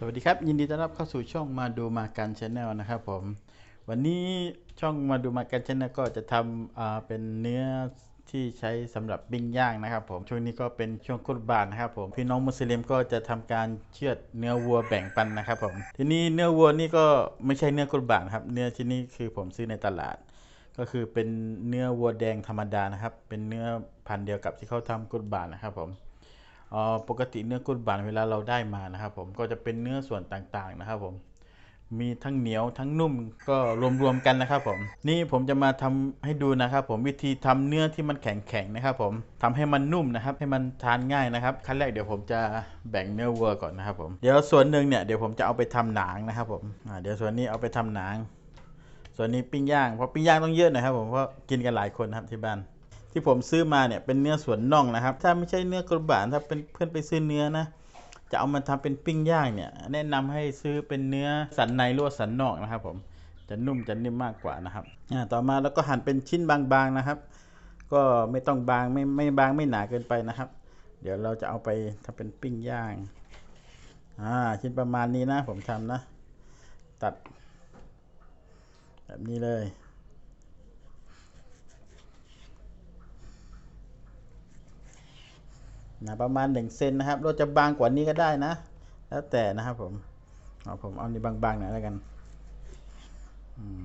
สวัสดีครับ ยินดีต้อนรับเข้าสู่ช่องมาดูมากันชาแนลนะครับผม วันนี้ช่องมาดูมากันชาแนลก็จะทำเป็นเนื้อที่ใช้สำหรับปิ้งย่างนะครับ ผมช่วงนี้ก็เป็นช่วงกุรบานนะครับ ผมพี่น้องมุสลิมก็จะทำการเชือดเนื้อวัวแบ่งปันนะครับ ผม ทีนี้เนื้อวัวนี่ก็ไม่ใช่เนื้อกุรบานครับ เนื้อที่นี่คือผมซื้อในตลาด ก็คือเป็นเนื้อวัวแดงธรรมดานะครับ เป็นเนื้อพันธุ์เดียวกับที่เขาทำกุรบานนะครับ ผม ปกติเนื้อกุนบานเวลาเราได้มานะครับ ผมก็จะเป็นเนื้อส่วนต่างๆนะครับ ผมมีทั้งเหนียวทั้งนุ่มก็รวมๆกันนะครับ ผม นี่ผมจะมาทำให้ดูนะครับ ผมวิธีทำเนื้อที่มันแข็งๆนะครับ ผมทำให้มันนุ่มนะครับ ให้มันทานง่ายนะครับขั้นแรกเดี๋ยวผมจะแบ่งเนื้อวัวก่อนนะครับ ผมเดี๋ยวส่วนหนึ่งเนี่ยเดี๋ยวผมจะเอาไปทำหนังนะครับ ผมเดี๋ยวส่วนนี้เอาไปทำหนัง ส่วนนี้ปิ้งย่างเพราะปิ้งย่างต้องเยอะหน่อยครับ ผมเพราะกินกันหลายคนนะครับที่บ้าน ที่ผมซื้อมาเนี่ยเป็นเนื้อส่วนน่องนะครับ ถ้าไม่ใช่เนื้อกระบานถ้าเป็นเพื่อนไปซื้อเนื้อนะจะเอามาทำเป็นปิ้งย่างเนี่ย แนะนำให้ซื้อเป็นเนื้อสันในรือว่าสันนอกนะครับ ผมจะนุ่มจะนิ่มมากกว่านะครับอ่าต่อมาแล้วก็หั่นเป็นชิ้นบางๆนะครับ ก็ไม่ต้องบางไม่ไม่บางไม่หนาเกินไปนะครับ เดี๋ยวเราจะเอาไปทำเป็นปิ้งย่างอ่าชิ้นประมาณนี้นะ ผมทำนะ ตัด แบบนี้เลย นะประมาณ1เซนนะครับเราจะบางกว่านี้ก็ได้นะ แล้วแต่นะครับผมเอาผมเอานี่บางๆหน่อยแล้วกันอืม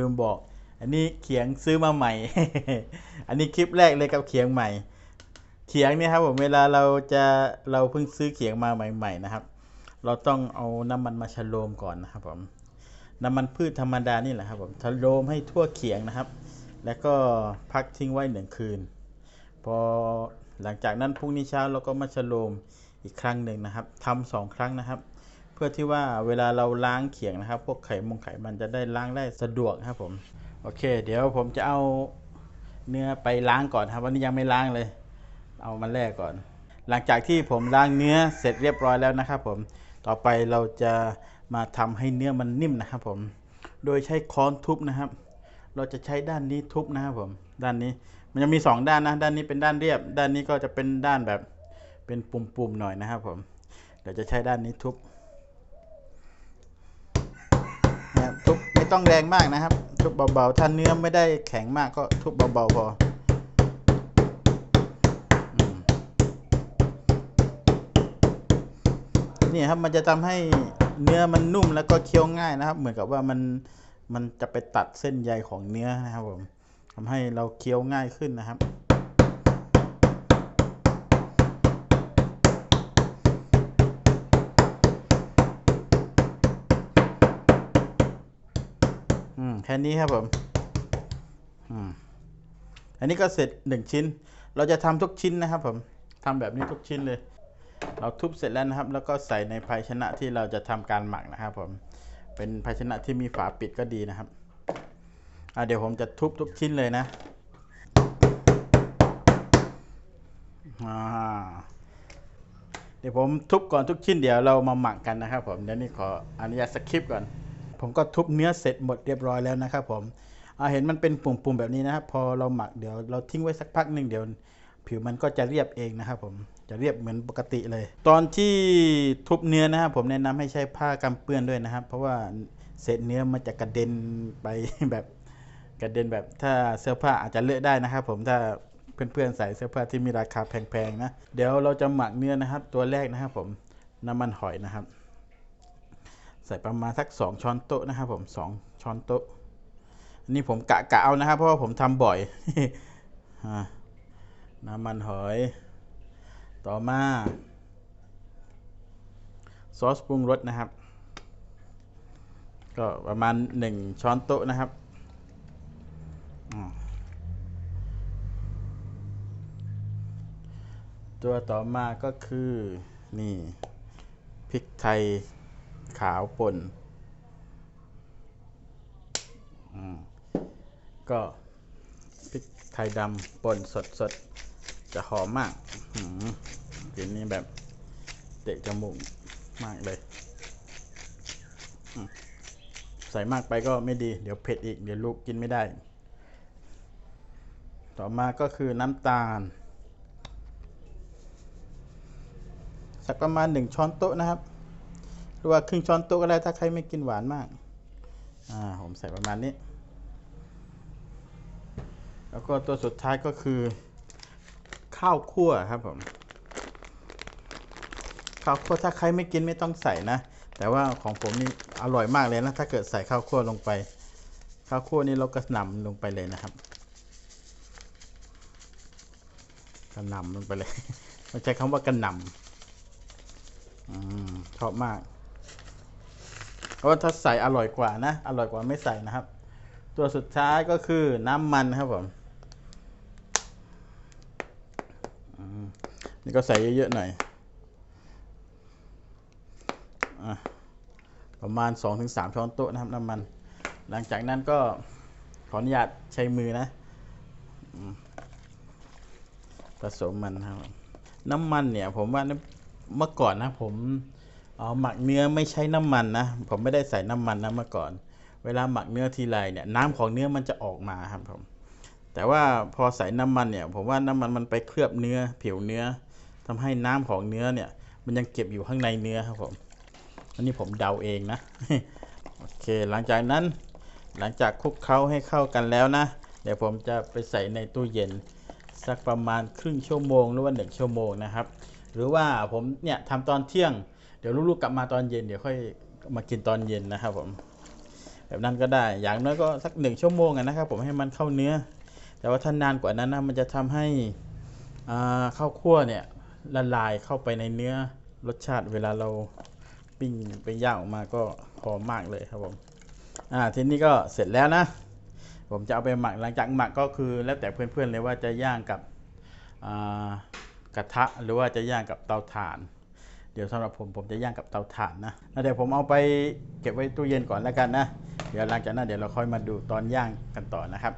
ลืมบอก อันนี้เขียงซื้อมาใหม่ อันนี้คลิปแรกเลยกับเขียงใหม่ เขียงเนี่ยครับผมเวลาเราจะเราเพิ่งซื้อเขียงมาใหม่ ๆ นะครับ เราต้องเอาน้ำมันมาชโลมก่อนนะครับผมน้ำมันพืชธรรมดานี่แหละครับผมชโลมให้ทั่วเขียงนะครับ แล้วก็พักทิ้งไว้หนึ่งคืน พอหลังจากนั้นพรุ่งนี้เช้าเราก็มาชะโลมอีกครั้งหนึ่งนะครับทำสองครั้งนะครับ เพื่อที่ว่าเวลาเราล้างเขียงนะครับ พวกไขมงไขมันจะได้ล้างได้สะดวกครับผมโอเค เดี๋ยวผมจะเอาเนื้อไปล้างก่อนครับ วันนี้ยังไม่ล้างเลย เอามาแล่ก่อน หลังจากที่ผมล้างเนื้อเสร็จเรียบร้อยแล้วนะครับผมต่อไปเราจะมาทำให้เนื้อมันนิ่มนะครับผม โดยใช้ค้อนทุบนะครับ เราจะใช้ด้านนี้ทุบนะครับผม ด้านนี้มันจะมีสองด้านนะ ด้านนี้เป็นด้านเรียบ ด้านนี้ก็จะเป็นด้านแบบเป็นปุ่มๆหน่อยนะครับผม เดี๋ยวจะใช้ด้านนี้ทุบเนี่ยทุบไม่ต้องแรงมากนะครับ ทุบเบาๆ ถ้าเนื้อไม่ได้แข็งมากก็ทุบเบาๆพออืมนี่ครับมันจะทำให้เนื้อมันนุ่มแล้วก็เคี้ยวง่ายนะครับ เหมือนกับว่ามัน มันจะไปตัดเส้นใยของเนื้อนะครับผมทำให้เราเคี้ยวง่ายขึ้นนะครับ อืม แค่นี้ครับผม อืม อันนี้ก็เสร็จหนึ่งชิ้น เราจะทำทุกชิ้นนะครับผมทำแบบนี้ทุกชิ้นเลย เราทุบเสร็จแล้วนะครับ แล้วก็ใส่ในภาชนะที่เราจะทำการหมักนะครับผม เป็นภาชนะที่มีฝาปิดก็ดีนะครับเดี๋ยวผมจะทุบทุกชิ้นเลยนะเดี๋ยวผมทุบก่อนทุกชิ้นเดี๋ยวเรามาหมักกันนะครับ ผมเดี๋ยวนี้ขออนุญาตสคริปก่อน ผมก็ทุบเนื้อเสร็จหมดเรียบร้อยแล้วนะครับ ผมเห็นมันเป็นปุ่มๆแบบนี้นะครับ พอเราหมักเดี๋ยวเราทิ้งไว้สักพักหนึ่งเดี๋ยว ผิวมันก็จะเรียบเองนะครับผม จะเรียบเหมือนปกติเลย ตอนที่ทุบเนื้อนะครับผมแนะนำให้ใช้ผ้ากันเปื้อนด้วยนะครับ เพราะว่าเศษเนื้อมันจะกระเด็นไปแบบกระเด็นแบบถ้าเสื้อผ้าอาจจะเลอะได้นะครับ ผมถ้าเพื่อนๆใส่เสื้อผ้าที่มีราคาแพงๆนะเดี๋ยวเราจะหมักเนื้อนะครับ ตัวแรกนะครับ ผมน้ำมันหอยนะครับ ใส่ประมาณสักสองช้อนโต๊ะนะครับผมสองช้อนโต๊ะอันนี้ผมกะกะเอานะครับ เพราะว่าผมทำบ่อยน้ำมันหอย ต่อมาซอสปรุงรสนะครับ ก็ประมาณ 1 ช้อนโต๊ะนะครับตัวต่อมาก็คือนี่พริกไทยขาวป่นก็พริกไทยดำป่นสดๆ จะหอมมาก กลิ่นนี้แบบเตะจมูกมากเลย ใส่มากไปก็ไม่ดี เดี๋ยวเผ็ดอีก เดี๋ยวลูกกินไม่ได้ ต่อมาก็คือน้ำตาล สักประมาณหนึ่งช้อนโต๊ะนะครับ หรือว่าครึ่งช้อนโต๊ะก็ได้ถ้าใครไม่กินหวานมาก อ่า ผมใส่ประมาณนี้ แล้วก็ตัวสุดท้ายก็คือ ข้าวคั่วครับผม ข้าวคั่วถ้าใครไม่กินไม่ต้องใส่นะ แต่ว่าของผมนี่อร่อยมากเลยนะ ถ้าเกิดใส่ข้าวคั่วลงไป ข้าวคั่วนี่เราก็นำลงไปเลยนะครับกระหนำลงไปเลยไม่ใช้คำว่ากระหนำอชอบมากเพราะว่าถ้าใส่อร่อยกว่านะ อร่อยกว่าไม่ใส่นะครับ ตัวสุดท้ายก็คือน้ำมันครับผมอืม นี่ก็ใส่เยอะๆหน่อยอประมาณ 2-3 ช้อนโต๊ะนะครับน้ำมัน หลังจากนั้นก็ขออนุญาตใช้มือนะอผสมมันนะครับ น้ำมันเนี่ยผมว่าเมื่อก่อนนะผมเอาหมักเนื้อไม่ใช้น้ำมันนะผมไม่ได้ใส่น้ำมันนะเมื่อก่อน เวลาหมักเนื้อทีไรเนี่ยน้ำของเนื้อมันจะออกมาครับผมแต่ว่าพอใส่น้ำมันเนี่ยผมว่าน้ำมันมันไปเคลือบเนื้อผิวเนื้อ ทำให้น้ำของเนื้อเนี่ย มันยังเก็บอยู่ข้างในเนื้อครับผมอันนี้ผมเดาเองนะโอเคหลังจากนั้น หลังจากคลุกเคล้าให้เข้ากันแล้วนะ เดี๋ยวผมจะไปใส่ในตู้เย็น สักประมาณครึ่งชั่วโมง หรือว่าหนึ่งชั่วโมงนะครับ หรือว่าผมเนี่ยทำตอนเที่ยง เดี๋ยวลูกๆกลับมาตอนเย็นเดี๋ยวค่อยมากินตอนเย็นนะครับผมแบบนั้นก็ได้ อย่างน้อยก็สักหนึ่งชั่วโมงนะครับผมให้มันเข้าเนื้อ แต่ว่าถ้านานกว่านั้นนะมันจะทำให้ข้าวคั่วเนี่ย ละลายเข้าไปในเนื้อรสชาติเวลาเราปิ้งไปย่างออกมาก็หอมมากเลยครับผมอ่าทีนี้ก็เสร็จแล้วนะ ผมจะเอาไปหมักหลังจากหมักก็คือแล้วแต่เพื่อนๆเลยว่าจะย่างกับกระทะหรือว่าจะย่างกับเตาถ่าน เดี๋ยวสำหรับผมผมจะย่างกับเตาถ่านนะแล้วเดี๋ยวผมเอาไปเก็บไว้ตู้เย็นก่อนแล้วกันนะ เดี๋ยวหลังจากนั้นเดี๋ยวเราค่อยมาดูตอนย่างกันต่อนะครับ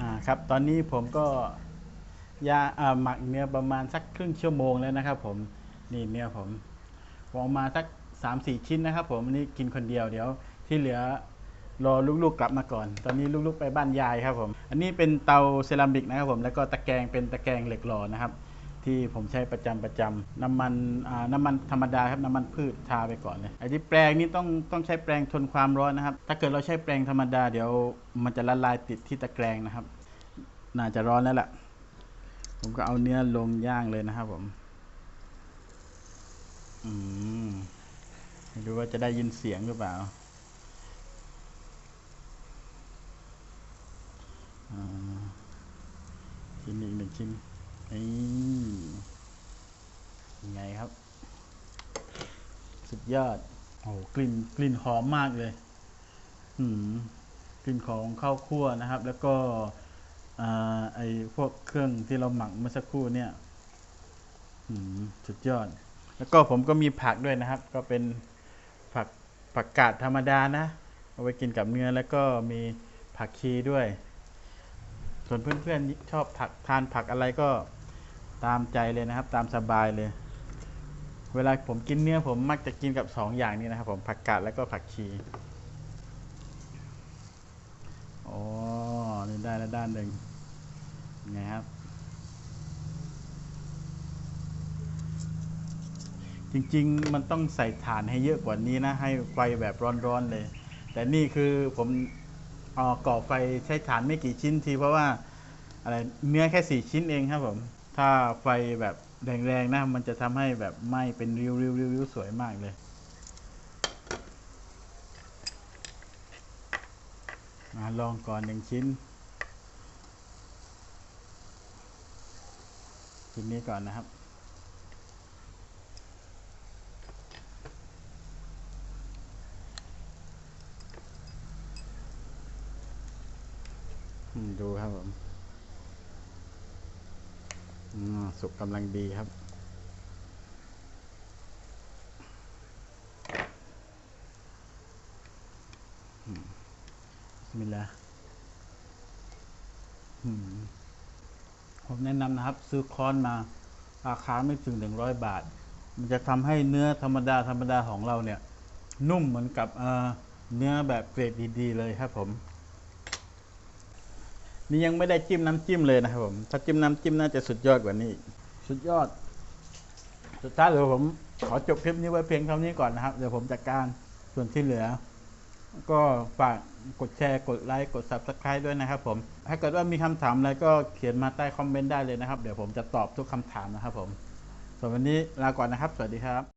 อ่าครับตอนนี้ผมก็ ยาหมักเนื้อประมาณสักครึ่งชั่วโมงแล้วนะครับ ผมนี่เนื้อผมผมเอามาสักสามสี่ชิ้นนะครับ ผมอันนี่กินคนเดียวเดี๋ยวที่เหลือรอลูกๆกลับมาก่อน ตอนนี้ลูกๆไปบ้านยายครับผม อันนี้เป็นเตาเซรามิกนะครับผมแล้วก็ตะแกรงเป็นตะแกรงเหล็กหล่อนะครับ ที่ผมใช้ประจำประจำน้ำมันน้ำมันธรรมดาครับน้ำมันพืชทาไปก่อนเลยไอ้ที่แปรงนี่ต้องต้องใช้แปรงทนความร้อนนะครับ ถ้าเกิดเราใช้แปรงธรรมดาเดี๋ยวมันจะละลายติดที่ตะแกรงนะครับ น่าจะร้อนแล้วล่ะ ผมก็เอาเนื้อลงย่างเลยนะครับผม อืมไม่รู้ว่าจะได้ยินเสียงหรือเปล่าชิ้นอีกหนึ่งชิ้นนี่ยังไงครับ สุดยอด โอ้โหกลิ่นกลิ่นหอมมากเลย อืม กลิ่นของข้าวคั่วนะครับ แล้วก็ ไอพวกเครื่องที่เราหมักเมื่อสักครู่เนี่ยอืมสุดยอด แล้วก็ผมก็มีผักด้วยนะครับ ก็เป็นผักผักกาดธรรมดานะ เอาไว้กินกับเนื้อแล้วก็มีผักชีด้วย ส่วนเพื่อนๆชอบผักทานผักอะไรก็ตามใจเลยนะครับ ตามสบายเลย เวลาผมกินเนื้อผมมักจะกินกับสองอย่างนี้นะครับ ผมผักกาดแล้วก็ผักชีอ๋อนี่ได้แล้วด้านหนึ่ง ไงครับ จริงๆ มันต้องใส่ถ่านให้เยอะกว่านี้นะ ให้ไฟแบบร้อนๆเลย แต่นี่คือผมออก่อไฟใช้ถ่านไม่กี่ชิ้นทีเพราะว่าอะไรเนื้อแค่สี่ชิ้นเองครับผม ถ้าไฟแบบแรงๆนะมันจะทำให้แบบไหม้เป็นริ้วๆๆๆสวยมากเลยลองก่อนหนึ่งชิ้น ชิ้นนี้ก่อนนะครับดูครับผมอืมสุกกำลังดีครับอืมบิสมิลลาห์ ผมแนะนำนะครับ ซื้อค้อนมาราคาไม่ถึงหนึ่งร้อยบาท มันจะทำให้เนื้อธรรมดาธรรมดาของเราเนี่ย นุ่มเหมือนกับเอ่อเนื้อแบบเกรดดีๆ เลยครับผม นี่ยังไม่ได้จิ้มน้ำจิ้มเลยนะครับผม ถ้าจิ้มน้ำจิ้มน่าจะสุดยอดกว่านี้อีกสุดยอด สุดท้ายเดี๋ยวผมขอจบคลิปนี้ไว้เพียงเท่านี้ก่อนนะครับ เดี๋ยวผมจัดการส่วนที่เหลือ ก็ฝากกดแชร์ กดไลค์ กด subscribe ด้วยนะครับผม ถ้าเกิดว่ามีคำถามอะไรก็เขียนมาใต้คอมเมนต์ได้เลยนะครับ เดี๋ยวผมจะตอบทุกคำถามนะครับผมส่วนวันนี้ลาก่อนนะครับ สวัสดีครับ